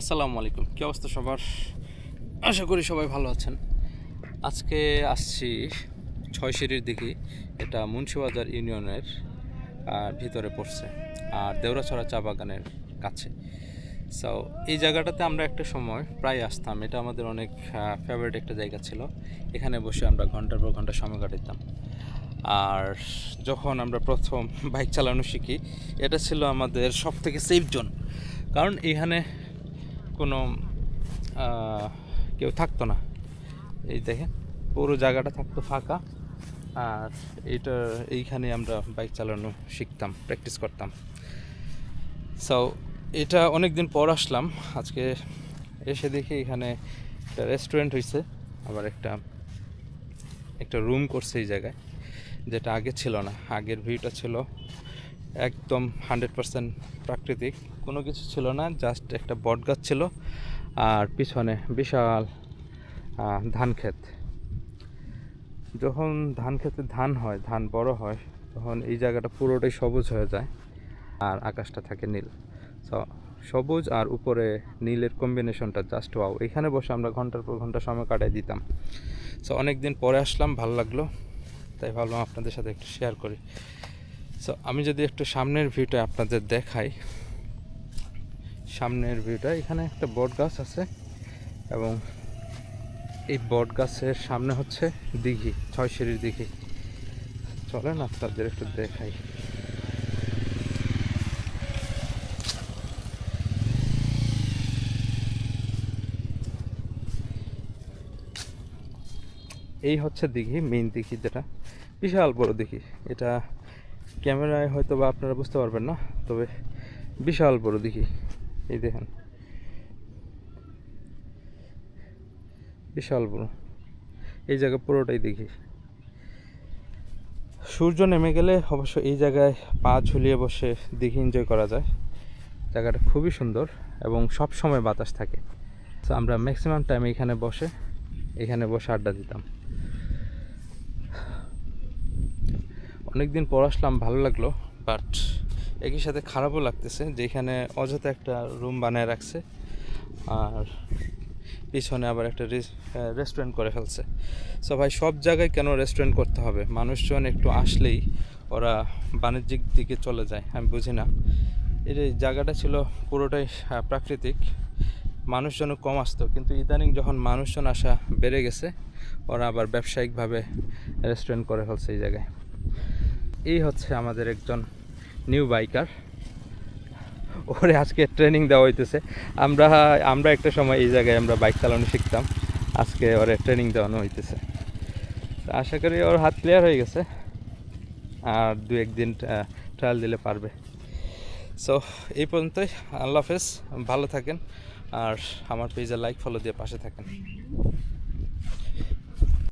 আসসালামু আলাইকুম। কী অবস্থা সবার? আশা করি সবাই ভালো আছেন। আজকে আসছি ছয় সিঁড়ির দিকে। এটা মুন্সিবাজার ইউনিয়নের ভিতরে পড়ছে, আর দেওরাছড়া চা বাগানের কাছে। সো এই জায়গাটাতে আমরা একটা সময় প্রায় আসতাম। এটা আমাদের অনেক ফেভারিট একটা জায়গা ছিল। এখানে বসে আমরা ঘণ্টার পর ঘণ্টা সময় কাটাতাম আর যখন আমরা প্রথম বাইক চালানো শিখি, এটা ছিল আমাদের সব থেকে সেফ জোন কারণ এখানে কোনো কেউ থাকতো না। এই দেখেন, পুরো জায়গাটা থাকতো ফাঁকা। আর এইটা, এইখানে আমরা বাইক চালানো শিখতাম, প্র্যাকটিস করতাম। সো এটা অনেক দিন পর আসলাম। আজকে এসে দেখি এখানে একটা রেস্টুরেন্ট হয়েছে আবার একটা একটা রুম করছে এই জায়গায়, যেটা আগে ছিল না। আগের ভিউটা ছিল একদম হান্ড্রেড পার্সেন্ট প্রাকৃতিক। কোনো কিছু ছিল না জাস্ট একটা বট গাছ ছিল আর পিছনে বিশাল ধান ক্ষেত। যখন ধান খেতে ধান হয়, ধান বড় হয়, তখন এই জায়গাটা পুরোটাই সবুজ হয়ে যায় আর আকাশটা থাকে নীল। সো সবুজ আর উপরে নীলের কম্বিনেশনটা জাস্ট ওয়াও এখানে বসে আমরা ঘণ্টার পর ঘণ্টা সময় কাটাই দিতাম। সো অনেক দিন পরে আসলাম, ভালো লাগল। তাই ভাবলাম আপনাদের সাথে একটু শেয়ার করি। সো আমি যদি একটু সামনের ভিউটা আপনাদের দেখাই। সামনের ভিউটা এখানে একটা বট গাছ আছে এবং এই বট গাছের সামনে হচ্ছে দিঘি, ছয় সিঁড়ির দিঘি। চলেন আপনাদের একটু দেখাই। এই হচ্ছে দিঘি মেইন দিঘি যেটা। বিশাল বড় দিঘি। এটা ক্যামেরায় হয়তো বা আপনারা বুঝতে পারবেন না, তবে বিশাল বড় দিঘি এই দেখেন। বিশাল বড়। এই জায়গা পুরোটাই দেখি। সূর্য নেমে গেলে অবশ্য এই জায়গায় পা ঝুলিয়ে বসে দিঘি এনজয় করা যায়। জায়গাটা খুবই সুন্দর এবং সব সময় বাতাস থাকে। তো আমরা ম্যাক্সিমাম টাইম এখানে বসে এখানে বসে আড্ডা দিতাম। অনেক দিন পর আসলাম, ভালো লাগল বাট একই সাথে খারাপও লাগতেছে যেখানে অযথা একটা রুম বানায় রাখছে আর পিছনে আবার একটা রেস্টুরেন্ট করে ফেলছে। সো ভাই, সব জায়গায় কেন রেস্টুরেন্ট করতে হবে? মানুষজন একটু আসলেই ওরা বাণিজ্যিক দিকে চলে যায়, আমি বুঝি না। যে জায়গাটা ছিল পুরোটাই প্রাকৃতিক, মানুষজন কম আসতো, কিন্তু ইদানিং যখন মানুষজন আসা বেড়ে গেছে, ওরা আবার ব্যবসায়িকভাবে রেস্টুরেন্ট করে ফেলছে এই জায়গায়। এই হচ্ছে আমাদের একজন নিউ বাইকার ওরে আজকে ট্রেনিং দেওয়া হইতেছে। আমরা আমরা একটা সময় এই জায়গায় আমরা বাইক চালানো শিখতাম। আজকে ওরে ট্রেনিং দেওয়ানো হইতেছে। আশা করি ওর হাত ক্লিয়ার হয়ে গেছে। আর দু একদিন ট্রায়াল দিলে পারবে। সো এই পর্যন্তই। আল্লাহ হাফেজ। ভালো থাকেন। আর আমার পেজে লাইক ফলো দিয়ে পাশে থাকেন।